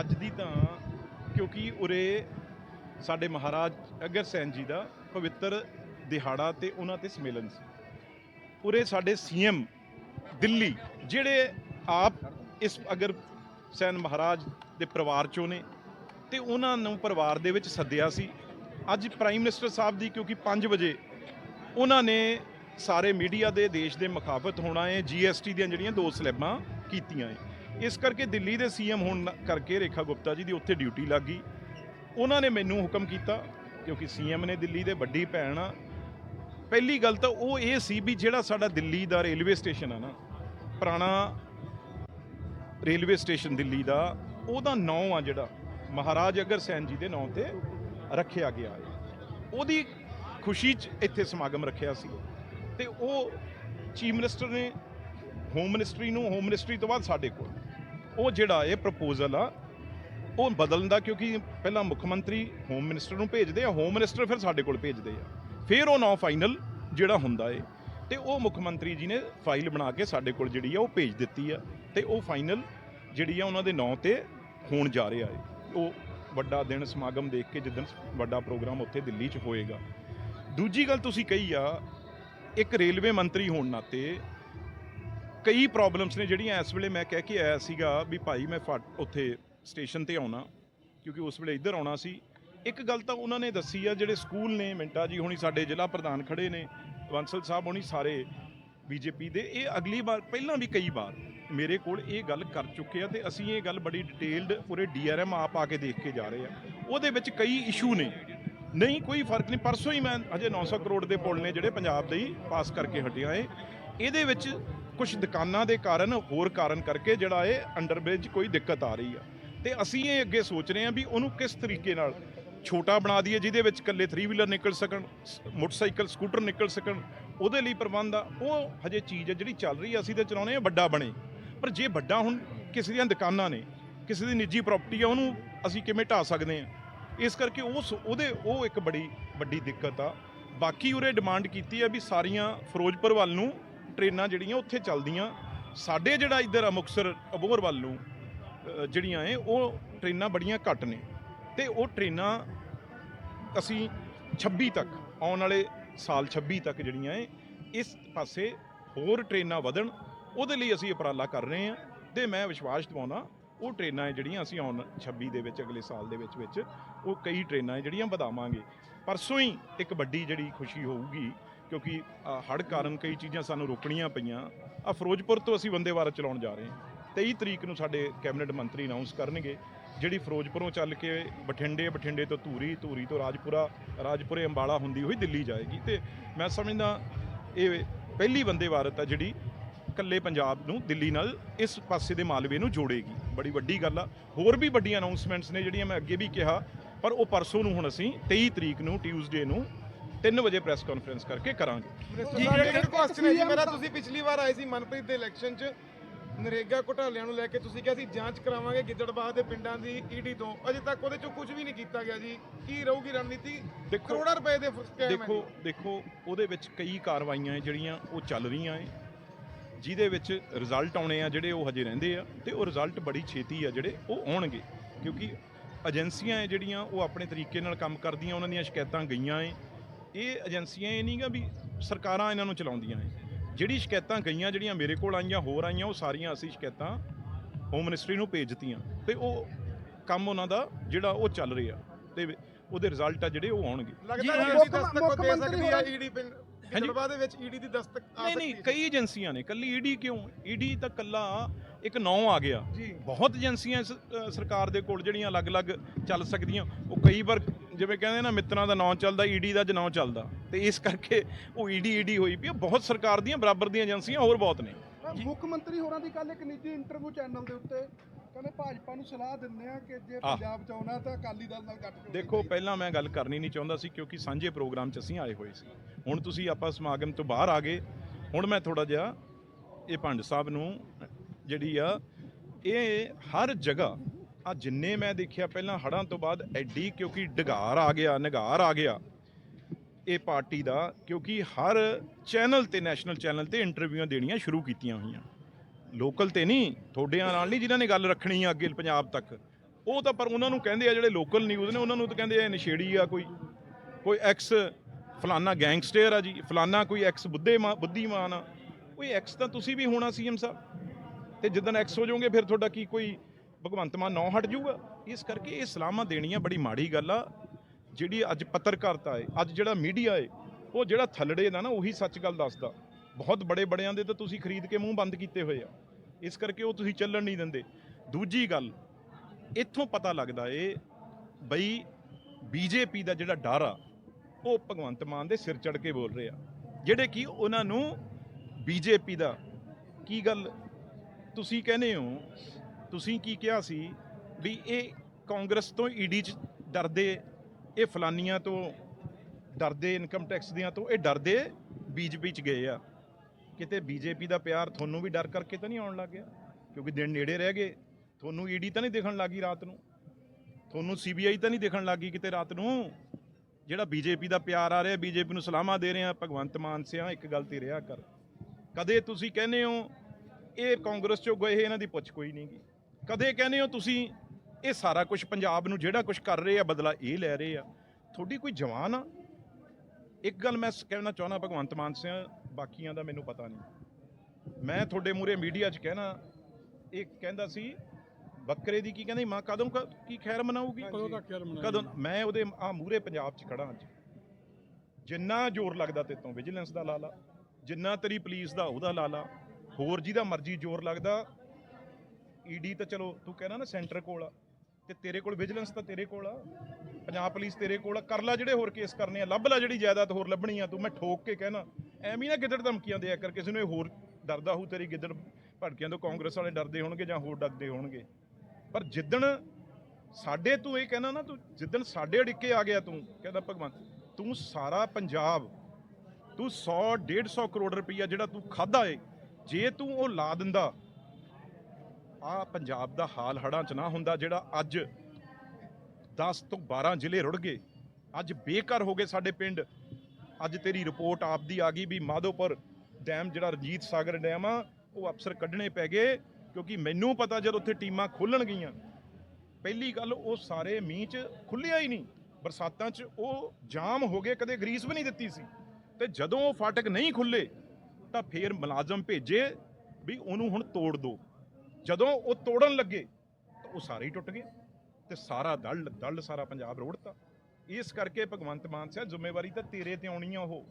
ਅੱਜ ਦੀ ਤਾਂ ਕਿਉਂਕਿ ਉਰੇ ਸਾਡੇ ਮਹਾਰਾਜ ਅਗਰਸੈਨ ਜੀ ਦਾ ਪਵਿੱਤਰ ਦਿਹਾੜਾ ਤੇ ਉਹਨਾਂ ਤੇ ਸਮੇਲਨ ਸੀ। ਉਰੇ ਸਾਡੇ ਸੀਐਮ ਦਿੱਲੀ, ਜਿਹੜੇ ਆਪ ਇਸ ਅਗਰ ਸੈਨ ਮਹਾਰਾਜ ਦੇ ਪਰਿਵਾਰ ਚੋਂ ਨੇ ਤੇ ਉਹਨਾਂ ਨੂੰ ਪਰਿਵਾਰ ਦੇ ਵਿੱਚ ਸੱਦਿਆ ਸੀ। ਅੱਜ ਪ੍ਰਾਈਮ ਮਿਨਿਸਟਰ ਸਾਹਿਬ ਦੀ ਕਿਉਂਕਿ 5 ਵਜੇ ਉਹਨਾਂ ਨੇ ਸਾਰੇ ਮੀਡੀਆ ਦੇ, ਦੇਸ਼ ਦੇ ਮੁਖਾਫਤ ਹੋਣਾ ਹੈ ਜੀਐਸਟੀ ਦੀਆਂ ਜਿਹੜੀਆਂ ਦੋ ਸਲੈਬਾਂ ਕੀਤੀਆਂ ਹੈ ਇਸ ਕਰਕੇ ਦਿੱਲੀ ਦੇ ਸੀਐਮ ਹੋਣ ਕਰਕੇ ਰੇਖਾ ਗੁਪਤਾ ਜੀ ਦੀ ਉੱਥੇ ਡਿਊਟੀ ਲੱਗ ਗਈ। ਉਹਨਾਂ ਨੇ ਮੈਨੂੰ ਹੁਕਮ ਕੀਤਾ, ਕਿਉਂਕਿ ਸੀਐਮ ਨੇ ਦਿੱਲੀ ਦੇ ਵੱਡੀ ਭੈਣ ਆ। ਪਹਿਲੀ ਗੱਲ ਤਾਂ ਉਹ ਇਹ ਸੀ ਵੀ ਜਿਹੜਾ ਸਾਡਾ ਦਿੱਲੀ ਦਾ ਰੇਲਵੇ ਸਟੇਸ਼ਨ ਆ ਨਾ, ਪੁਰਾਣਾ ਰੇਲਵੇ ਸਟੇਸ਼ਨ ਦਿੱਲੀ ਦਾ, ਉਹਦਾ ਨਾਂ ਆ ਜਿਹੜਾ ਮਹਾਰਾਜ ਅਗਰਸੈਨ ਜੀ ਦੇ ਨਾਂ ਤੇ ਰੱਖਿਆ ਗਿਆ ਹੈ। ਉਹਦੀ ਖੁਸ਼ੀ 'ਚ ਇੱਥੇ ਸਮਾਗਮ ਰੱਖਿਆ ਸੀ। ਤੇ ਉਹ ਚੀਫ ਮਿਨਿਸਟਰ ਨੇ ਹੋਮ ਮਿਨਿਸਟਰੀ ਨੂੰ ਹੋਮ ਮਿਨਿਸਟਰੀ ਤੋਂ ਬਾਅਦ ਸਾਡੇ ਕੋਲ। ਉਹ ਜਿਹੜਾ ਇਹ ਪ੍ਰਪੋਜ਼ਲ ਆ, ਉਹ ਬਦਲਣ ਦਾ ਕਿਉਂਕਿ ਪਹਿਲਾਂ ਮੁੱਖ ਮੰਤਰੀ ਹੋਮ ਮਿਨਿਸਟਰ ਨੂੰ ਭੇਜਦੇ ਆ ਹੋਮ ਮਿਨਿਸਟਰ ਫਿਰ ਸਾਡੇ ਕੋਲ ਭੇਜਦੇ ਆ। ਫਿਰ ਉਹ ਨਾਂ ਫਾਈਨਲ ਜਿਹੜਾ ਹੁੰਦਾ ਏ, ਤੇ ਉਹ ਮੁੱਖ ਮੰਤਰੀ ਜੀ ਨੇ ਫਾਈਲ ਬਣਾ ਕੇ ਸਾਡੇ ਕੋਲ ਜਿਹੜੀ ਆ, ਉਹ ਭੇਜ ਦਿੱਤੀ ਆ। ਤੇ ਉਹ ਫਾਈਨਲ ਜਿਹੜੀ ਆ, ਉਹਨਾਂ ਦੇ ਨਾਂ ਤੇ ਹੋਣ ਜਾ ਰਿਹਾ ਏ। ਉਹ ਵੱਡਾ ਦਿਨ ਸਮਾਗਮ ਦੇਖ ਕੇ ਜਿੱਦਣ ਵੱਡਾ ਪ੍ਰੋਗਰਾਮ ਉੱਥੇ ਦਿੱਲੀ 'ਚ ਹੋਏਗਾ। ਦੂਜੀ ਗੱਲ ਤੁਸੀਂ ਕਹੀ ਆ, ਇੱਕ ਰੇਲਵੇ ਮੰਤਰੀ ਹੋਣ ਨਾਤੇ ਕਈ ਪ੍ਰੋਬਲਮਸ ਨੇ ਜਿਹੜੀਆਂ ਇਸ ਵੇਲੇ ਮੈਂ ਕਹਿ ਕੇ ਆਇਆ ਸੀਗਾ ਵੀ ਭਾਈ ਮੈਂ ਫਟ ਉੱਥੇ ਸਟੇਸ਼ਨ ਤੇ ਆਉਣਾ, ਕਿਉਂਕਿ ਉਸ ਵੇਲੇ ਇੱਧਰ ਆਉਣਾ ਸੀ। ਇੱਕ ਗੱਲ ਤਾਂ ਉਹਨਾਂ ਨੇ ਦੱਸੀ ਆ, ਜਿਹੜੇ ਸਕੂਲ ਨੇ, ਮਿੰਟਾ ਜੀ ਹੁਣੀ ਸਾਡੇ ਜ਼ਿਲ੍ਹਾ ਪ੍ਰਧਾਨ ਖੜੇ ਨੇ, ਵੰਸਲ ਸਾਹਿਬ ਹੁਣੀ ਸਾਰੇ ਬੀਜੇਪੀ ਦੇ, ਇਹ ਅਗਲੀ ਵਾਰ, ਪਹਿਲਾਂ ਵੀ ਕਈ ਵਾਰ ਮੇਰੇ ਕੋਲ ਇਹ ਗੱਲ ਕਰ ਚੁੱਕੇ ਆ ਤੇ ਅਸੀਂ ਇਹ ਗੱਲ ਬੜੀ ਡਿਟੇਲਡ ਪੂਰੇ ਡੀਆਰਐਮ ਆਪ ਆ ਕੇ ਦੇਖ ਕੇ ਜਾ ਰਹੇ ਆ। ਉਹਦੇ ਵਿੱਚ ਕਈ ਇਸ਼ੂ ਨੇ। ਨਹੀਂ, ਕੋਈ ਫ਼ਰਕ ਨਹੀਂ। ਪਰਸੋਂ ਹੀ ਮੈਂ ਅਜੇ 900 ਕਰੋੜ ਦੇ ਪੁਲ ਨੇ ਜਿਹੜੇ ਪੰਜਾਬ ਦੇ ਹੀ ਪਾਸ ਕਰਕੇ ਹਟਿਆ ਏ ਇਹਦੇ ਵਿੱਚ ਕੁਝ ਦੁਕਾਨਾਂ ਦੇ ਕਾਰਨ, ਹੋਰ ਕਾਰਨ ਕਰਕੇ ਜਿਹੜਾ ਇਹ ਅੰਡਰਬ੍ਰਿਜ ਕੋਈ ਦਿੱਕਤ ਆ ਰਹੀ ਆ। ਤੇ ਅਸੀਂ ਇਹ ਅੱਗੇ ਸੋਚ ਰਹੇ ਹਾਂ ਵੀ ਉਹਨੂੰ ਕਿਸ ਤਰੀਕੇ ਨਾਲ ਛੋਟਾ ਬਣਾ ਦਈਏ, ਜਿਹਦੇ ਵਿੱਚ ਇਕੱਲੇ 3 ਵੀਲਰ ਨਿਕਲ ਸਕਣ, ਸ- ਮੋਟਰਸਾਈਕਲ, ਸਕੂਟਰ ਨਿਕਲ ਸਕਣ, ਉਹਦੇ ਲਈ ਪ੍ਰਬੰਧ ਆ। ਉਹ ਹਜੇ ਚੀਜ਼ ਹੈ ਜਿਹੜੀ ਚੱਲ ਰਹੀ ਆ, ਅਸੀਂ ਤੇ ਚਲਾਉਣੇ ਆ ਵੱਡਾ ਬਣੇ। ਪਰ ਜੇ ਵੱਡਾ ਹੁਣ ਕਿਸੇ ਦੀਆਂ ਦੁਕਾਨਾਂ ਨੇ, ਕਿਸੇ ਦੀ ਨਿੱਜੀ ਪ੍ਰਾਪਰਟੀ ਆ, ਉਹਨੂੰ ਅਸੀਂ ਕਿਵੇਂ ਢਾ ਸਕਦੇ ਆ ਇਸ ਕਰਕੇ ਉਸ ਉਹਦੇ, ਉਹ ਇੱਕ ਬੜੀ ਵੱਡੀ ਦਿੱਕਤ ਆ। ਬਾਕੀ ਉਰੇ ਡਿਮਾਂਡ ਕੀਤੀ ਆ ਵੀ ਸਾਰੀਆਂ ਫਿਰੋਜ਼ਪੁਰ ਵੱਲ ਨੂੰ ਟ੍ਰੇਨਾਂ ਜਿਹੜੀਆਂ ਉੱਥੇ ਚੱਲਦੀਆਂ, ਸਾਡੇ ਜਿਹੜਾ ਇੱਧਰ ਆ ਮੁਕਸਰ ਅਬੋਹਰ ਵੱਲ ਨੂੰ ਜਿਹੜੀਆਂ ਏ ਉਹ ਟ੍ਰੇਨਾਂ ਬੜੀਆਂ ਘੱਟ ਨੇ। ਤੇ ਉਹ ਟ੍ਰੇਨਾਂ ਅਸੀਂ 26 ਤੱਕ, ਆਉਣ ਵਾਲੇ ਸਾਲ 26 ਤੱਕ ਜਿਹੜੀਆਂ ਏ ਇਸ ਪਾਸੇ ਹੋਰ ਟ੍ਰੇਨਾਂ ਵਧਣ, ਉਹਦੇ ਲਈ ਅਸੀਂ ਉਪਰਾਲਾ ਕਰ ਰਹੇ ਹਾਂ। ਤੇ ਮੈਂ ਵਿਸ਼ਵਾਸ ਦਿਵਾਉਣਾ ਉਹ ਟ੍ਰੇਨਾਂ ਏ ਜਿਹੜੀਆਂ ਅਸੀਂ ਆਉਣ 26 ਦੇ ਵਿੱਚ, ਅਗਲੇ ਸਾਲ ਦੇ ਵਿੱਚ ਵਿੱਚ, ਉਹ ਕਈ ਟ੍ਰੇਨਾਂ ਜਿਹੜੀਆਂ ਵਧਾਵਾਂਗੇ। ਪਰਸੋਂ ਹੀ ਇੱਕ ਵੱਡੀ ਜਿਹੜੀ ਖੁਸ਼ੀ ਹੋਊਗੀ ਕਿਉਂਕਿ ਅ, ਹੜ੍ਹ ਕਾਰਨ ਕਈ ਚੀਜ਼ਾਂ ਸਾਨੂੰ ਰੋਕਣੀਆਂ ਪਈਆਂ। ਆ ਫਿਰੋਜ਼ਪੁਰ ਤੋਂ ਅਸੀਂ ਵੰਦੇ ਭਾਰਤ ਚਲਾਉਣ ਜਾ ਰਹੇ ਹਾਂ। 23 ਤਰੀਕ ਨੂੰ ਸਾਡੇ ਕੈਬਨਿਟ ਮੰਤਰੀ ਅਨਾਉਂਸ ਕਰਨਗੇ ਜਿਹੜੀ ਫਿਰੋਜ਼ਪੁਰੋਂ ਚੱਲ ਕੇ ਬਠਿੰਡੇ ਬਠਿੰਡੇ ਤੋਂ ਧੂਰੀ ਧੂਰੀ ਤੋਂ ਰਾਜਪੁਰਾ ਰਾਜਪੁਰੇ ਅੰਬਾਲਾ ਹੁੰਦੀ ਹੋਈ ਦਿੱਲੀ ਜਾਏਗੀ। ਤੇ ਮੈਂ ਸਮਝਦਾ ਇਹ ਪਹਿਲੀ ਵੰਦੇ ਭਾਰਤ ਆ ਜਿਹੜੀ ਇਕੱਲੇ ਪੰਜਾਬ ਨੂੰ ਦਿੱਲੀ ਨਾਲ ਇਸ ਪਾਸੇ ਦੇ ਮਾਲਵੇ ਨੂੰ ਜੋੜੇਗੀ। ਬੜੀ ਵੱਡੀ ਗੱਲ ਆ। ਹੋਰ ਵੀ ਵੱਡੀਆਂ ਅਨਾਉਂਸਮੈਂਟਸ ਨੇ ਜਿਹੜੀਆਂ ਮੈਂ ਅੱਗੇ ਵੀ ਕਿਹਾ ਪਰ ਉਹ ਪਰਸੋਂ ਨੂੰ ਹੁਣ ਅਸੀਂ 23 ਤਰੀਕ ਨੂੰ ਟਿਊਜ਼ਡੇ ਨੂੰ 3 ਵਜੇ ਪ੍ਰੈਸ ਕਾਨਫਰੰਸ ਕਰਕੇ ਕਰਾਂਗੇ। ਜੀ ਇੱਕ ਕੁਐਸਚਨ ਹੈ ਜੀ ਮੇਰਾ ਤੁਸੀਂ ਪਿਛਲੀ ਵਾਰ ਆਏ ਸੀ ਮਨਪ੍ਰੀਤ ਦੇ ਇਲੈਕਸ਼ਨ 'ਚ ਨਰੇਗਾ ਘੁਟਾਲਿਆਂ ਨੂੰ ਲੈ ਕੇ ਤੁਸੀਂ ਕਿਹਾ ਸੀ ਜਾਂਚ ਕਰਾਵਾਂਗੇ ਗਿੱਦੜਬਾਹ ਦੇ ਪਿੰਡਾਂ ਦੀ ਈਡੀ ਤੋਂ। ਅਜੇ ਤੱਕ ਉਹਦੇ 'ਚੋਂ ਕੁਝ ਵੀ ਨਹੀਂ ਕੀਤਾ ਗਿਆ ਜੀ। ਕੀ ਰਹੂਗੀ ਰਣਨੀਤੀ? ਕਰੋੜਾਂ ਰੁਪਏ ਦੇ ਸਕੈਮ ਦੇਖੋ ਦੇਖੋ ਉਹਦੇ ਵਿੱਚ ਕਈ ਕਾਰਵਾਈਆਂ ਹੈ ਜਿਹੜੀਆਂ ਉਹ ਚੱਲ ਰਹੀਆਂ ਹੈ ਜਿਹਦੇ ਵਿੱਚ ਰਿਜ਼ਲਟ ਆਉਣੇ ਆ ਜਿਹੜੇ ਉਹ ਹਜੇ ਰਹਿੰਦੇ ਆ ਤੇ ਉਹ ਰਿਜ਼ਲਟ ਬੜੀ ਛੇਤੀ ਆ ਜਿਹੜੇ ਉਹ ਆਉਣਗੇ। ਕਿਉਂਕਿ ਏਜੰਸੀਆਂ ਹੈ ਜਿਹੜੀਆਂ ਉਹ ਆਪਣੇ ਤਰੀਕੇ ਨਾਲ ਕੰਮ ਕਰਦੀਆਂ ਉਹਨਾਂ ਦੀਆਂ ਸ਼ਿਕਾਇਤਾਂ ਗਈਆਂ ਏ ਇਹ ਏਜੰਸੀਆਂ ਇਹ ਨਹੀਂਗਾ ਵੀ ਸਰਕਾਰਾਂ ਇਹਨਾਂ ਨੂੰ ਚਲਾਉਂਦੀਆਂ ਏ ਜਿਹੜੀ ਸ਼ਿਕਾਇਤਾਂ ਗਈਆਂ ਜਿਹੜੀਆਂ ਮੇਰੇ ਕੋਲ ਆਈਆਂ ਹੋਰ ਆਈਆਂ ਉਹ ਸਾਰੀਆਂ ਅਸੀਂ ਸ਼ਿਕਾਇਤਾਂ ਹੋਮ ਮਿਨਿਸਟਰੀ ਨੂੰ ਭੇਜ ਦਿੱਤੀਆਂ ਤੇ ਉਹ ਕੰਮ ਉਹਨਾਂ ਦਾ ਜਿਹੜਾ ਉਹ ਚੱਲ ਰਿਹਾ ਤੇ ਉਹਦੇ ਰਿਜ਼ਲਟ ਆ ਜਿਹੜੇ ਉਹ ਆਉਣਗੇ। ਲੱਗਦਾ ਹੈ ਮੁੱਖ- ਕਿ ਦਸਤਕ ਮੁੱਖ ਉਹ ਦੇ ਮੰਤਰੀ ਸਕਦੀ ਹੈ ਹੋਰਾਂ- ਈਡੀ ਪਿੰਡ ਗਿੱਦੜਬਾਹ ਦੇ ਵਿੱਚ ਈਡੀ ਦੀ ਦਸਤਕ ਆ ਨਹੀਂ ਨਹੀਂ ਸਕਦੀ ਹੈ। ਕਈ ਏਜੰਸੀਆਂ ਨੇ ਕੱਲੀ ਈਡੀ ਕਿਉਂ? ਈਡੀ ਤਾਂ ਕੱਲਾ ਇੱਕ ਨਾਂ ਆ ਗਿਆ। ਬਹੁਤ ਏਜੰਸੀਆਂ ਸਰਕਾਰ ਦੇ ਕੋਲ ਜਿਹੜੀਆਂ ਅਲੱਗ-ਅਲੱਗ ਚੱਲ ਸਕਦੀਆਂ ਉਹ ਕਈ ਵਾਰ ਜਿਵੇਂ ਕਹਿੰਦੇ ਨਾ ਮਿੱਤਰਾਂ ਦਾ ਨਾਂ ਚੱਲਦਾ ਈਡੀ ਦਾ ਜ ਨਾਂ ਚੱਲਦਾ। ਤੇ ਇਸ ਕਰਕੇ ਉਹ ਈਡੀ ਈਡੀ ਹੋਈ ਪਈ ਆ। ਬਹੁਤ ਸਰਕਾਰ ਦੀਆਂ ਬਰਾਬਰ ਦੀਆਂ ਏਜੰਸੀਆਂ ਹੋਰ ਬਹੁਤ ਨੇ। ਮੁੱਖ ਮੰਤਰੀ ਹੋਰਾਂ ਦੀ ਕੱਲ ਇੱਕ ਨਿੱਜੀ ਇੰਟਰਵਿਊ ਚੈਨਲ ਦੇ ਉੱਤੇ ਕਹਿੰਦੇ ਭਾਜਪਾ ਨੂੰ ਸਲਾਹ ਦਿੰਦੇ ਆ ਕਿ ਜੇ। ਪੰਜਾਬ ਚ ਆਉਣਾ ਤਾਂ ਅਕਾਲੀ ਦਲ ਨਾਲ ਗੱਠ ਦੇਖੋ ਪਹਿਲਾਂ ਮੈਂ ਗੱਲ ਕਰਨੀ ਨਹੀਂ ਚਾਹੁੰਦਾ ਸੀ ਕਿਉਂਕਿ ਸਾਂਝੇ ਪ੍ਰੋਗਰਾਮ 'ਚ ਅਸੀਂ ਆਏ ਹੋਏ ਸੀ। ਹੁਣ ਤੁਸੀਂ ਆਪਾਂ ਸਮਾਗਮ ਤੋਂ ਬਾਹਰ ਆ ਗਏ। ਹੁਣ ਮੈਂ ਥੋੜਾ ਜਿਹਾ ਇਹ ਭੰਡ ਸਾਹਿਬ ਨੂੰ ਜਿਹੜੀ ਆ ਇਹ ਹਰ ਜਗ੍ਹਾ ਆ ਜਿੰਨੇ ਮੈਂ ਦੇਖਿਆ ਪਹਿਲਾਂ ਹੜਾਂ ਤੋਂ ਬਾਅਦ ਐਡੀ ਕਿਉਂਕਿ ਡਗਾਰ ਆ ਗਿਆ, ਨਿਗਾਰ ਆ ਗਿਆ ਇਹ ਪਾਰਟੀ ਦਾ ਕਿਉਂਕਿ ਹਰ ਚੈਨਲ ਤੇ, ਨੈਸ਼ਨਲ ਚੈਨਲ ਤੇ ਇੰਟਰਵਿਊਆਂ ਦੇਣੀਆਂ ਸ਼ੁਰੂ ਕੀਤੀਆਂ ਹੋਈਆਂ। ਲੋਕਲ ਤੇ ਨਹੀਂ, ਤੁਹਾਡਿਆਂ ਨਾਲ ਨਹੀਂ ਜਿਨ੍ਹਾਂ ਨੇ ਗੱਲ ਰੱਖਣੀ ਆ ਅੱਗੇ ਪੰਜਾਬ ਤੱਕ। ਉਹ ਤਾਂ ਪਰ ਉਹਨਾਂ ਨੂੰ ਕਹਿੰਦੇ ਆ ਜਿਹੜੇ ਲੋਕਲ ਨਿਊਜ਼ ਨੇ, ਉਹਨਾਂ ਨੂੰ ਤਾਂ ਕਹਿੰਦੇ ਆ ਨਸ਼ੇੜੀ ਆ ਕੋਈ ਕੋਈ ਐਕਸ ਫਲਾਨਾ ਗੈਂਗਸਟਰ ਆ ਜੀ, ਫਲਾਨਾ ਕੋਈ ਐਕਸ ਬੁੱਧੇ ਬੁੱਧੀਮਾਨ ਆ। ਕੋਈ ਐਕਸ ਤਾਂ ਤੁਸੀਂ ਵੀ ਹੋਣਾ ਸੀਐਮ ਸਾਹਿਬ। ਤੇ ਜਿੱਦਣ ਐਕਸ ਹੋ ਜਾਓਗੇ ਫਿਰ ਤੁਹਾਡਾ ਕੀ ਕੋਈ ਭਗਵੰਤ ਮਾਨ ਨੌ ਹਟ ਜਾਊਗਾ। ਇਸ ਕਰਕੇ ਇਹ ਸਲਾਮਾਂ ਦੇਣੀਆਂ ਬੜੀ ਮਾੜੀ ਗੱਲ ਆ। ਜਿਹੜੀ ਅੱਜ ਪੱਤਰਕਾਰਤਾ ਹੈ ਅੱਜ ਜਿਹੜਾ ਮੀਡੀਆ ਹੈ ਉਹ ਜਿਹੜਾ ਥੱਲੜੇ ਦਾ ਨਾ, ਉਹੀ ਸੱਚ ਗੱਲ ਦੱਸਦਾ। ਬਹੁਤ ਬੜੇ ਬੜਿਆਂ ਦੇ ਤਾਂ ਤੁਸੀਂ ਖਰੀਦ ਕੇ ਮੂੰਹ ਬੰਦ ਕੀਤੇ ਹੋਏ ਆ। ਇਸ ਕਰਕੇ ਉਹ ਤੁਸੀਂ ਚੱਲਣ ਨਹੀਂ ਦਿੰਦੇ। ਦੂਜੀ ਗੱਲ, ਇੱਥੋਂ ਪਤਾ ਲੱਗਦਾ ਏ ਬਈ ਬੀਜੇਪੀ ਦਾ ਜਿਹੜਾ ਡਰ ਆ, ਉਹ ਭਗਵੰਤ ਮਾਨ ਦੇ ਸਿਰ ਚੜ ਕੇ ਬੋਲ ਰਹੇ। ਆ ਜਿਹੜੇ ਕਿ ਉਹਨਾਂ ਨੂੰ ਬੀਜੇਪੀ ਦਾ, ਕੀ ਗੱਲ ਤੁਸੀਂ ਕਹਿੰਦੇ ਹੋ ਤੁਸੀਂ ਕੀ ਕਿਹਾ ਸੀ ਵੀ ਇਹ ਕਾਂਗਰਸ ਤੋਂ ਈਡੀ ਚ ਡਰਦੇ, ਇਹ ਫਲਾਨੀਆਂ ਤੋਂ ਡਰਦੇ, ਇਨਕਮ ਟੈਕਸ ਦੀਆਂ ਤੋਂ, ਇਹ ਡਰਦੇ ਬੀਜੇਪੀ ਚ ਗਏ ਆ। ਕਿਤੇ ਬੀਜੇਪੀ ਦਾ ਪਿਆਰ ਤੁਹਾਨੂੰ ਵੀ ਡਰ ਕਰਕੇ ਤਾਂ ਨਹੀਂ ਆਉਣ ਲੱਗ ਗਿਆ? ਕਿਉਂਕਿ ਦਿਨ ਨੇੜੇ ਰਹਿ ਗਏ, ਤੁਹਾਨੂੰ ਈਡੀ ਤਾਂ ਨਹੀਂ ਦਿਖਣ ਲੱਗੀ ਰਾਤ ਨੂੰ। ਤੁਹਾਨੂੰ ਸੀਬੀਆਈ ਤਾਂ ਨਹੀਂ ਦਿਖਣ ਲੱਗੀ ਕਿਤੇ ਰਾਤ ਨੂੰ? ਜਿਹੜਾ ਬੀਜੇਪੀ ਦਾ ਪਿਆਰ ਆ ਰਿਹਾ, ਬੀਜੇਪੀ ਨੂੰ ਸਲਾਮਾਂ ਦੇ ਰਿਹਾ, ਭਗਵੰਤ ਮਾਨ ਸਿਆ ਇੱਕ ਗੱਲ ਤੇ ਰਿਹਾ ਕਰ। ਕਦੇ ਤੁਸੀਂ ਕਹਿੰਦੇ ਹੋ, ਇਹ ਕਾਂਗਰਸ ਚੋਂ ਗਏ ਇਹਨਾਂ ਦੀ ਪੁੱਛ ਕੋਈ ਨਹੀਂਗੀ ਕਦੇ ਕਹਿੰਦੇ ਹੋ ਤੁਸੀਂ ਇਹ ਸਾਰਾ ਕੁਝ ਪੰਜਾਬ ਨੂੰ ਜਿਹੜਾ ਕੁਝ ਕਰ ਰਹੇ ਆ ਬਦਲਾ ਇਹ ਲੈ ਰਹੇ ਆ। ਤੁਹਾਡੀ ਕੋਈ ਜਵਾਨ ਆ? ਇੱਕ ਗੱਲ ਮੈਂ ਕਹਿਣਾ ਚਾਹੁੰਦਾ ਭਗਵੰਤ ਮਾਨ ਸਿਆ ਬਾਕੀਆਂ ਦਾ ਮੈਨੂੰ ਪਤਾ ਨਹੀਂ। ਮੈਂ ਤੁਹਾਡੇ ਮੂਰੇ ਮੀਡੀਆ 'ਚ ਕਹਿਣਾ ਇਹ ਕਹਿੰਦਾ ਸੀ ਬੱਕਰੇ ਦੀ ਕੀ ਕਹਿੰਦੇ ਮਾਂ ਕਦੋਂ ਕ- ਕੀ ਖੈਰ ਮਨਾਊਗੀ? ਕਦੋਂ ਤੱਕ ਯਾਰ ਮਨਾਈ ਕਦੋਂ ਮੈਂ ਉਹਦੇ ਆ ਮੂਰੇ ਪੰਜਾਬ 'ਚ ਖੜਾ ਅੱਜ। ਜਿੰਨਾ ਜ਼ੋਰ ਲੱਗਦਾ ਤੇ ਤੋਂ ਵਿਜੀਲੈਂਸ ਦਾ ਲਾ ਲਾ। ਜਿੰਨਾ ਤੇਰੀ ਪੁਲਿਸ ਦਾ ਉਹਦਾ ਲਾ ਲਾ। ਹੋਰ ਜਿਹਦਾ ਮਰਜ਼ੀ ਜ਼ੋਰ ਲੱਗਦਾ ਈਡੀ ਤਾਂ ਚਲੋ ਤੂੰ ਕਹਿਣਾ ਨਾ ਸੈਂਟਰ ਕੋਲ ਆ, ਤੇ ਤੇਰੇ ਕੋਲ ਵਿਜੀਲੈਂਸ ਤਾਂ ਤੇਰੇ ਕੋਲ ਆ। ਪੰਜਾਬ ਪੁਲਿਸ ਤੇਰੇ ਕੋਲ ਆ। ਕਰ ਲੈ ਜਿਹੜੇ ਹੋਰ ਕੇਸ ਕਰਨੇ ਆ, ਲੱਭ ਲੈ ਜਿਹੜੀ ਜਾਇਦਾਦ ਹੋਰ ਲੱਭਣੀ ਆ ਤੂੰ, ਮੈਂ ਠੋਕ ਕੇ ਕਹਿਣਾ। ਐਵੇਂ ਨਾ ਗਿੱਦੜ ਧਮਕੀਆਂ ਦਿਆ ਕਰ, ਕਿਸੇ ਨੂੰ ਇਹ ਹੋਰ ਡਰਦਾ ਹੋਊ, ਤੇਰੀ ਗਿੱਦੜ ਭੜਕੀਆਂ ਤੋਂ ਕਾਂਗਰਸ ਵਾਲੇ ਡਰਦੇ ਹੋਣਗੇ ਜਾਂ ਹੋਰ ਡਰਦੇ ਹੋਣਗੇ। ਪਰ ਜਿੱਦਣ ਸਾਡੇ ਤੂੰ ਇਹ ਕਹਿਣਾ ਨਾ ਤੂੰ, ਜਿੱਦਣ ਸਾਡੇ ਅੜਿੱਕੇ ਆ ਗਿਆ ਤੂੰ, ਕਹਿੰਦਾ ਭਗਵੰਤ, ਤੂੰ ਸਾਰਾ ਪੰਜਾਬ, ਤੂੰ 100 150 ਕਰੋੜ ਰੁਪਈਆ ਜਿਹੜਾ ਤੂੰ ਖਾਦਾ ਏ, ਜੇ ਤੂੰ ਉਹ ਲਾ ਦਿੰਦਾ ਆ ਪੰਜਾਬ ਦਾ ਹਾਲ ਹੜਾਂ ਚ ਨਾ ਹੁੰਦਾ, ਜਿਹੜਾ ਅੱਜ 10 ਤੋਂ 12 ਜ਼ਿਲ੍ਹੇ ਰੁੜ ਗਏ। ਅੱਜ ਬੇਘਰ ਹੋ ਗਏ ਸਾਡੇ ਪਿੰਡ। ਅੱਜ ਤੇਰੀ ਰਿਪੋਰਟ ਆਪਦੀ ਆ ਗਈ ਵੀ ਮਾਧੋਪੁਰ ਡੈਮ, ਜਿਹੜਾ ਰਣਜੀਤ ਸਾਗਰ ਡੈਮ ਆ, ਉਹ ਅਫਸਰ ਕੱਢਣੇ ਪੈ ਗਏ, ਕਿਉਂਕਿ ਮੈਨੂੰ ਪਤਾ ਜਦ ਉੱਥੇ ਟੀਮਾਂ ਖੋਲਣ ਗਈਆਂ, ਪਹਿਲੀ ਗੱਲ ਉਹ ਸਾਰੇ ਮੀਂਹ 'ਚ ਖੁੱਲਿਆ ਹੀ ਨਹੀਂ। ਬਰਸਾਤਾਂ 'ਚ ਉਹ ਜਾਮ ਹੋ ਗਏ, ਕਦੇ ਗਰੀਸ ਵੀ ਨਹੀਂ ਦਿੱਤੀ ਸੀ। ਤੇ ਜਦੋਂ ਉਹ ਫਾਟਕ ਨਹੀਂ ਖੁੱਲੇ, ਤਾਂ ਫੇਰ ਮੁਲਾਜ਼ਮ ਭੇਜੇ ਵੀ ਉਹਨੂੰ ਹੁਣ ਤੋੜ ਦਿਓ ਜਦੋਂ ਉਹ ਤੋੜਨ ਲੱਗੇ ਤਾਂ ਉਹ ਸਾਰੇ ਹੀ ਟੁੱਟ ਗਏ ਤੇ ਸਾਰਾ ਦਲ ਦਲ ਸਾਰਾ ਪੰਜਾਬ ਰੋੜਤਾ। ਇਸ ਕਰਕੇ ਭਗਵੰਤ ਮਾਨ ਸਿਆ ਜ਼ਿੰਮੇਵਾਰੀ ਤਾਂ ਤੇਰੇ ਤੇ ਆਉਣੀ ਆ ਉਹ।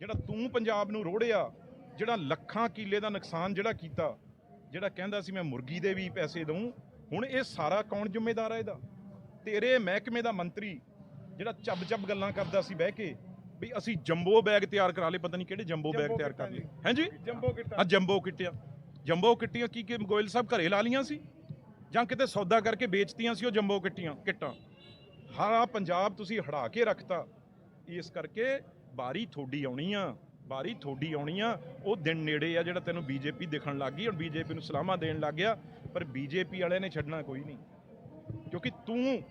ਜਿਹੜਾ ਤੂੰ ਪੰਜਾਬ ਨੂੰ ਰੋੜਿਆ ਜਿਹੜਾ ਲੱਖਾਂ ਕਿੱਲੇ ਦਾ ਨੁਕਸਾਨ ਜਿਹੜਾ ਕੀਤਾ ਜਿਹੜਾ ਕਹਿੰਦਾ ਸੀ ਮੈਂ ਮੁਰਗੀ ਦੇ ਵੀ ਪੈਸੇ ਦਊਂ ਹੁਣ ਇਹ ਸਾਰਾ ਕੌਣ ਜ਼ਿੰਮੇਦਾਰ ਹੈ ਇਹਦਾ? ਤੇਰੇ ਮਹਿਕਮੇ ਦਾ ਮੰਤਰੀ ਜਿਹੜਾ ਚੱਬ ਚੱਬ ਗੱਲਾਂ ਕਰਦਾ ਸੀ ਬਹਿ ਕੇ ਵੀ ਅਸੀਂ ਜੰਬੋ ਬੈਗ ਤਿਆਰ ਕਰਾ ਲਏ ਪਤਾ ਨਹੀਂ ਕਿਹੜੇ ਜੰਬੋ ਬੈਗ ਤਿਆਰ ਕਰ ਲਏ। ਹੈਂਜੀ ਜੰਬੋ ਕਿੱਟਾ ਆ ਜੰਬੋ ਕਿੱਟੀਆਂ ਜੰਬੋ ਕਿੱਟੀਆਂ ਕੀ ਕਿ ਗੋਇਲ ਸਾਹਿਬ ਘਰੇ ਲਾ ਲੀਆਂ ਸੀ? ਜਾਂ ਕਿਤੇ ਸੌਦਾ ਕਰਕੇ ਵੇਚਤੀਆਂ ਸੀ ਉਹ ਜੰਬੋ ਕਿੱਟੀਆਂ, ਕਿੱਟਾਂ? ਹਾਰਾ ਪੰਜਾਬ ਤੁਸੀਂ ਹੜਾ ਕੇ ਰੱਖਤਾ। ਇਸ ਕਰਕੇ ਬਾਰੀ ਥੋੜੀ ਆਉਣੀ ਆ, ਬਾਰੀ ਥੋੜੀ ਆਉਣੀ ਆ। ਉਹ ਦਿਨ ਨੇੜੇ ਆ ਜਿਹੜਾ ਤੈਨੂੰ ਬੀਜੇਪੀ ਦਿਖਣ ਲੱਗ ਗਈ, ਹੁਣ ਬੀਜੇਪੀ ਨੂੰ ਸਲਾਮਾਂ ਦੇਣ ਲੱਗ ਗਿਆ, ਪਰ ਬੀਜੇਪੀ ਵਾਲਿਆਂ ਨੇ ਛੱਡਣਾ ਕੋਈ ਨਹੀਂ। ਕਿਉਂਕਿ ਤੂੰ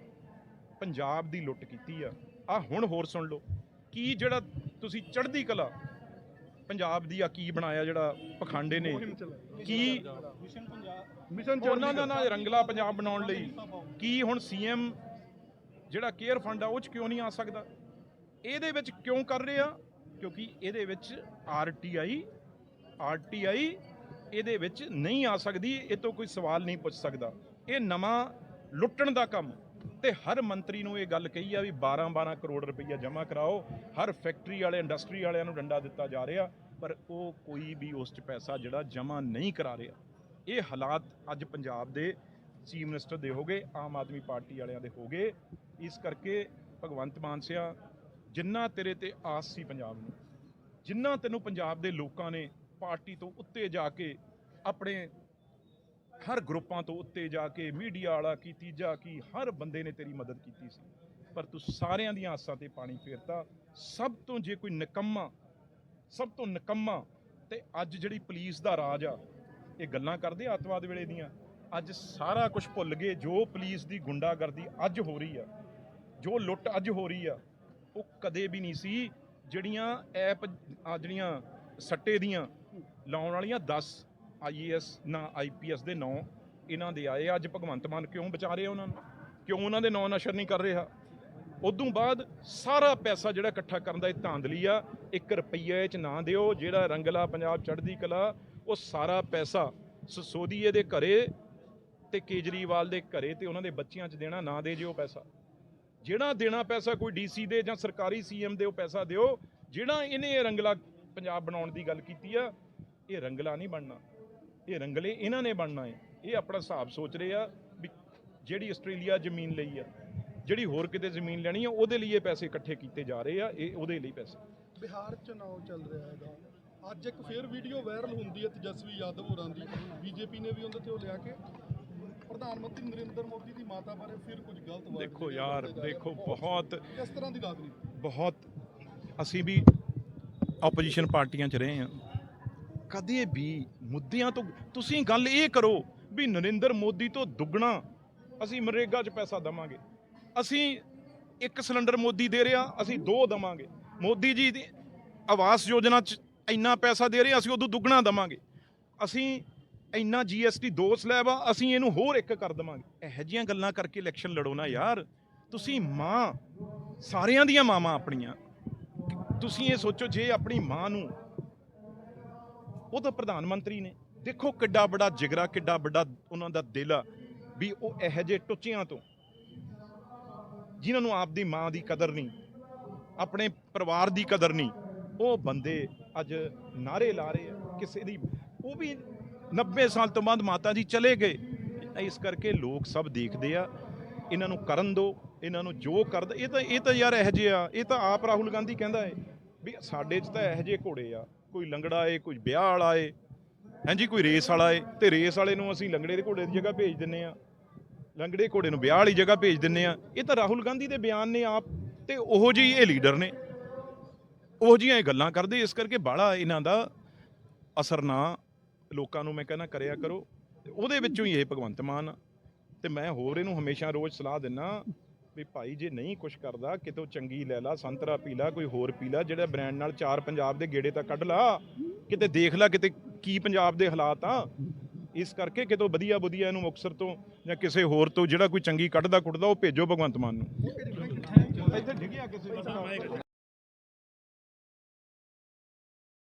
ਪੰਜਾਬ ਦੀ ਲੁੱਟ ਕੀਤੀ ਆ। ਆ ਹੁਣ ਹੋਰ ਸੁਣ ਲਓ। ਕੀ ਜਿਹੜਾ ਤੁਸੀਂ ਚੜ੍ਹਦੀ ਕਲਾ ਪੰਜਾਬ ਦੀ ਆ ਕੀ ਬਣਾਇਆ ਜਿਹੜਾ ਪਖਾਂਡੇ ਨੇ? ਕੀ ਮਿਸ਼ਨ ਉਹਨਾਂ ਦਾ ਨਾ ਰੰਗਲਾ ਪੰਜਾਬ ਬਣਾਉਣ ਲਈ ਕੀ ਹੁਣ ਸੀਐਮ ਜਿਹੜਾ ਕੇਅਰ ਫੰਡ ਆ ਉਹ ਚ ਕਿਉਂ ਨਹੀਂ ਆ ਸਕਦਾ? ਇਹਦੇ ਵਿੱਚ ਕਿਉਂ ਕਰ ਰਹੇ? ਆ ਕਿਉਂਕਿ ਇਹਦੇ ਵਿੱਚ ਆਰਟੀਆਈ ਆਰਟੀਆਈ ਇਹਦੇ ਵਿੱਚ ਨਹੀਂ ਆ ਸਕਦੀ ਇਹ ਤੋਂ ਕੋਈ ਸਵਾਲ ਨਹੀਂ ਪੁੱਛ ਸਕਦਾ। ਇਹ ਨਵਾਂ ਲੁੱਟਣ ਦਾ ਕੰਮ ਤੇ ਹਰ ਮੰਤਰੀ ਨੂੰ ਇਹ ਗੱਲ ਕਹੀ ਆ ਵੀ 12 12 ਕਰੋੜ ਰੁਪਈਆ ਜਮ੍ਹਾਂ ਕਰਾਓ। ਹਰ ਫੈਕਟਰੀ ਵਾਲੇ, ਇੰਡਸਟਰੀ ਵਾਲਿਆਂ ਨੂੰ ਡੰਡਾ ਦਿੱਤਾ ਜਾ ਰਿਹਾ, ਪਰ ਉਹ ਕੋਈ ਵੀ ਉਸ 'ਚ ਪੈਸਾ ਜਿਹੜਾ ਜਮ੍ਹਾਂ ਨਹੀਂ ਕਰਾ ਰਿਹਾ। ਇਹ ਹਾਲਾਤ ਅੱਜ ਪੰਜਾਬ ਦੇ ਚੀਫ ਮਿਨਿਸਟਰ ਦੇ ਹੋ ਗਏ, ਆਮ ਆਦਮੀ ਪਾਰਟੀ ਵਾਲਿਆਂ ਦੇ ਹੋ ਗਏ। ਇਸ ਕਰਕੇ ਭਗਵੰਤ ਮਾਨ ਸਿਆ, ਜਿੰਨਾ ਤੇਰੇ ਤੇ ਆਸ ਸੀ ਪੰਜਾਬ ਨੂੰ, ਜਿੰਨਾ ਤੈਨੂੰ ਪੰਜਾਬ ਦੇ ਲੋਕਾਂ ਨੇ ਪਾਰਟੀ ਤੋਂ ਉੱਤੇ ਜਾ ਕੇ ਆਪਣੇ ਹਰ ਗਰੁੱਪਾਂ ਤੋਂ ਉੱਤੇ ਜਾ ਕੇ ਮੀਡੀਆ ਵਾਲਾ ਕੀ ਤੀਜਾ ਕੀ, ਹਰ ਬੰਦੇ ਨੇ ਤੇਰੀ ਮਦਦ ਕੀਤੀ ਸੀ। ਪਰ ਤੂੰ ਸਾਰਿਆਂ ਦੀਆਂ ਆਸਾਂ ਤੇ ਪਾਣੀ ਫੇਰਤਾ। ਸਭ ਤੋਂ ਜੇ ਕੋਈ ਨਿਕੰਮਾ, ਸਭ ਤੋਂ ਨਿਕੰਮਾ ਤੇ ਅੱਜ ਜਿਹੜੀ ਪੁਲਿਸ ਦਾ ਰਾਜ ਆ, ਇਹ ਗੱਲਾਂ ਕਰਦੇ ਆ ਅੱਤਵਾਦ ਵੇਲੇ ਦੀਆਂ। ਅੱਜ ਸਾਰਾ ਕੁਝ ਭੁੱਲ ਗਏ। ਜੋ ਪੁਲਿਸ ਦੀ ਗੁੰਡਾਗਰਦੀ ਅੱਜ ਹੋ ਰਹੀ ਆ, ਜੋ ਲੁੱਟ ਅੱਜ ਹੋ ਰਹੀ ਆ, ਉਹ ਕਦੇ ਵੀ ਨਹੀਂ ਸੀ। ਜਿਹੜੀਆਂ ਐਪ, ਆ ਜਿਹੜੀਆਂ ਸੱਟੇ ਦੀਆਂ ਲਾਉਣ ਵਾਲੀਆਂ 10 ਆਈਏਐਸ ਨਾ ਆਈਪੀਐਸ ਦੇ ਨਾਂ ਇਹਨਾਂ ਦੇ ਆਏ। ਅੱਜ ਭਗਵੰਤ ਮਾਨ ਕਿਉਂ ਬਚਾ ਵਿਚਾਰੇ ਉਹਨਾਂ ਨੂੰ? ਕਿਉਂ ਉਹਨਾਂ ਦੇ ਨਾਂ ਨਸ਼ਰ ਨਹੀਂ ਕਰ ਰਿਹਾ? ਉਦੋਂ ਬਾਅਦ ਸਾਰਾ ਪੈਸਾ ਜਿਹੜਾ ਇਕੱਠਾ ਕਰਨ ਦਾ ਇਹ ਧਾਂਦਲੀ ਆ 1 ਰੁਪਈਏ ਚ ਨਾ ਦਿਓ, ਜਿਹੜਾ ਰੰਗਲਾ ਪੰਜਾਬ ਚੜ੍ਹਦੀ ਕਲਾ, ਉਹ ਸਾਰਾ ਪੈਸਾ ਸਸੋਦੀਏ ਦੇ ਘਰੇ ਤੇ ਕੇਜਰੀਵਾਲ ਦੇ ਘਰੇ ਤੇ ਉਹਨਾਂ ਦੇ ਬੱਚਿਆਂ 'ਚ ਦੇਣਾ, ਨਾ ਦੇ ਜਿਓ ਪੈਸਾ। ਜਿਹੜਾ ਦੇਣਾ ਪੈਸਾ ਕੋਈ ਡੀਸੀ ਦੇ ਜਾਂ ਸਰਕਾਰੀ ਸੀਐਮ ਦੇ ਉਹ ਪੈਸਾ ਦਿਓ, ਜਿਹੜਾ ਇਹਨੇ ਇਹ ਰੰਗਲਾ ਪੰਜਾਬ ਬਣਾਉਣ ਦੀ ਗੱਲ ਕੀਤੀ ਆ, ਇਹ ਰੰਗਲਾ ਨਹੀਂ ਬਣਨਾ। ਇਹ ਰੰਗਲੇ ਇਹਨਾਂ ਨੇ ਬਣਨਾ ਹੈ। ਇਹ ਆਪਣਾ ਹਿਸਾਬ ਸੋਚ ਰਹੇ ਆ ਵੀ ਜਿਹੜੀ ਆਸਟ੍ਰੇਲੀਆ ਜ਼ਮੀਨ ਲਈ ਆ ਜਿਹੜੀ ਹੋਰ ਕਿਤੇ ਜ਼ਮੀਨ ਲੈਣੀ ਆ ਉਹਦੇ ਲਈ ਇਹ ਪੈਸੇ ਇਕੱਠੇ ਕੀਤੇ ਜਾ ਰਹੇ ਆ ਇਹ ਉਹਦੇ ਲਈ ਪੈਸੇ। ਬਿਹਾਰ ਚੁਣਾਵ ਚੱਲ ਰਿਹਾ ਹੈਗਾ। ਅੱਜ ਇੱਕ ਫੇਰ ਵੀਡੀਓ ਵਾਇਰਲ ਹੁੰਦੀ ਹੈ ਤੇਜਸਵੀ ਯਾਦਵ ਹੋਰਾਂ ਦੀ। ਬੀਜੇਪੀ ਨੇ ਵੀ ਉਹਦੇ ਤੇ ਉਹ ਲਿਆ ਕੇ ਪ੍ਰਧਾਨ ਮੰਤਰੀ ਨਰਿੰਦਰ ਮੋਦੀ ਦੀ ਮਾਤਾ ਬਾਰੇ ਫਿਰ ਕੁਝ ਗਲਤ ਵਰਡ ਦੇਖੋ ਯਾਰ ਦੇਖੋ ਬਹੁਤ ਕਿਸ ਤਰ੍ਹਾਂ ਦੀ ਰਾਜਨੀਤੀ ਬਹੁਤ ਅਸੀਂ ਵੀ ਆਪੋਜੀਸ਼ਨ ਪਾਰਟੀਆਂ 'ਚ ਰਹੇ ਹਾਂ। ਕਦੇ ਵੀ ਮੁੱਦਿਆਂ ਤੋਂ, ਤੁਸੀਂ ਗੱਲ ਇਹ ਕਰੋ ਵੀ ਨਰਿੰਦਰ ਮੋਦੀ ਤੋਂ ਦੁੱਗਣਾ ਅਸੀਂ ਮਨਰੇਗਾ 'ਚ ਪੈਸਾ ਦਵਾਂਗੇ। ਅਸੀਂ ਇੱਕ ਸਿਲੰਡਰ ਮੋਦੀ ਦੇ ਰਿਹਾ, ਅਸੀਂ ਦੋ ਦਵਾਂਗੇ। ਮੋਦੀ ਜੀ ਦੀ ਆਵਾਸ ਯੋਜਨਾ 'ਚ ਇੰਨਾ ਪੈਸਾ ਦੇ ਰਹੇ, ਅਸੀਂ ਉਦੋਂ ਦੁੱਗਣਾ ਦਵਾਂਗੇ। ਅਸੀਂ ਇੰਨਾ ਜੀਐਸਟੀ ਦੋ ਸਲੈਬ ਆ, ਅਸੀਂ ਇਹਨੂੰ ਹੋਰ ਇੱਕ ਕਰ ਦਵਾਂਗੇ। ਇਹੋ ਜਿਹੀਆਂ ਗੱਲਾਂ ਕਰਕੇ ਇਲੈਕਸ਼ਨ ਲੜੋ ਨਾ ਯਾਰ। ਤੁਸੀਂ ਮਾਂ, ਸਾਰਿਆਂ ਦੀਆਂ ਮਾਵਾਂ ਆਪਣੀਆਂ। ਤੁਸੀਂ ਇਹ ਸੋਚੋ ਜੇ ਆਪਣੀ ਮਾਂ ਨੂੰ ਉਹ ਤਾਂ ਪ੍ਰਧਾਨ ਮੰਤਰੀ ਨੇ। ਦੇਖੋ ਕਿੱਡਾ ਵੱਡਾ ਜਿਗਰਾ, ਕਿੱਡਾ ਵੱਡਾ ਉਹਨਾਂ ਦਾ ਦਿਲ ਆ ਵੀ ਉਹ ਇਹੋ ਜਿਹੇ ਟੁੱਚਿਆਂ ਤੋਂ, ਜਿਨ੍ਹਾਂ ਨੂੰ ਆਪਦੀ ਮਾਂ ਦੀ ਕਦਰ ਨਹੀਂ, ਆਪਣੇ ਪਰਿਵਾਰ ਦੀ ਕਦਰ ਨਹੀਂ, ਉਹ ਬੰਦੇ ਅੱਜ ਨਾਰੇ ਲਾ ਰਹੇ ਆ ਕਿਸੇ ਦੀ। ਉਹ ਵੀ 90 ਸਾਲ ਤੋਂ ਬਾਅਦ ਮਾਤਾ ਜੀ ਚਲੇ ਗਏ। ਇਸ ਕਰਕੇ ਲੋਕ ਸਭ ਦੇਖਦੇ ਆ, ਇਹਨਾਂ ਨੂੰ ਕਰਨ ਦੋ, ਇਹਨਾਂ ਨੂੰ ਜੋ ਕਰਦਾ, ਇਹ ਤਾਂ ਇਹ ਤਾਂ ਯਾਰ ਇਹੋ ਜਿਹੇ ਆ, ਇਹ ਤਾਂ ਆਪ ਰਾਹੁਲ ਗਾਂਧੀ ਕਹਿੰਦਾ ਹੈ ਵੀ ਸਾਡੇ 'ਚ ਤਾਂ ਇਹੋ ਜਿਹੇ ਘੋੜੇ ਆ। ਕੋਈ ਲੰਗੜਾ ਏ ਕੋਈ ਵਿਆਹ ਵਾਲਾ ਏ ਹਾਂਜੀ ਕੋਈ ਰੇਸ ਵਾਲਾ ਏ ਤੇ ਰੇਸ ਵਾਲੇ ਨੂੰ ਅਸੀਂ ਲੰਗੜੇ ਦੇ ਘੋੜੇ ਦੀ ਜਗ੍ਹਾ ਭੇਜ ਦਿੰਨੇ ਆ ਲੰਗੜੇ ਘੋੜੇ ਨੂੰ ਵਿਆਹ ਵਾਲੀ ਜਗ੍ਹਾ ਭੇਜ ਦਿੰਨੇ ਆ ਇਹ ਤਾਂ ਰਾਹੁਲ ਗਾਂਧੀ ਦੇ ਬਿਆਨ ਨੇ ਆਪ ਤੇ ਉਹੋ ਜਿਹੀ ਇਹ ਲੀਡਰ ਨੇ। ਉਹੋ ਜਿਹੀਆਂ ਇਹ ਗੱਲਾਂ ਕਰਦੇ, ਇਸ ਕਰਕੇ ਬਾਹਲਾ ਇਹਨਾਂ ਦਾ ਅਸਰ ਨਾ ਲੋਕਾਂ ਨੂੰ ਮੈਂ ਕਹਿੰਦਾ ਕਰਿਆ ਕਰੋ। ਤੇ ਉਹਦੇ ਵਿੱਚੋਂ ਹੀ ਇਹ ਭਗਵੰਤ ਮਾਨ ਆ। ਤੇ ਮੈਂ ਹੋਰ ਇਹਨੂੰ ਹਮੇਸ਼ਾ ਰੋਜ਼ ਸਲਾਹ ਦਿੰਨਾ ਵੀ ਭਾਈ ਜੇ ਨਹੀਂ ਕੁਛ ਕਰਦਾ ਕਿਤੋਂ ਚੰਗੀ ਲੈ ਲਾ ਸੰਤਰਾ ਪੀ ਲਾ ਕੋਈ ਹੋਰ ਪੀ ਲਾ ਜਿਹੜਾ ਬ੍ਰਾਂਡ ਨਾਲ ਚਾਰ ਪੰਜਾਬ ਦੇ ਗੇੜੇ ਤਾਂ ਕੱਢ ਲਾ ਕਿਤੇ ਦੇਖ ਲੈ ਕਿਤੇ ਕੀ ਪੰਜਾਬ ਦੇ ਹਾਲਾਤ ਆ। ਇਸ ਕਰਕੇ ਕਿਤੋਂ ਵਧੀਆ ਵਧੀਆ ਇਹਨੂੰ ਮੁਕਤਸਰ ਤੋਂ ਜਾਂ ਕਿਸੇ ਹੋਰ ਤੋਂ ਜਿਹੜਾ ਕੋਈ ਚੰਗੀ ਕੱਢਦਾ ਕੁੱਟਦਾ ਉਹ ਭੇਜੋ ਭਗਵੰਤ ਮਾਨ ਨੂੰ। ਇੱਥੇ ਡਿੱਗਿਆ ਕਿਸੇ ਦਾ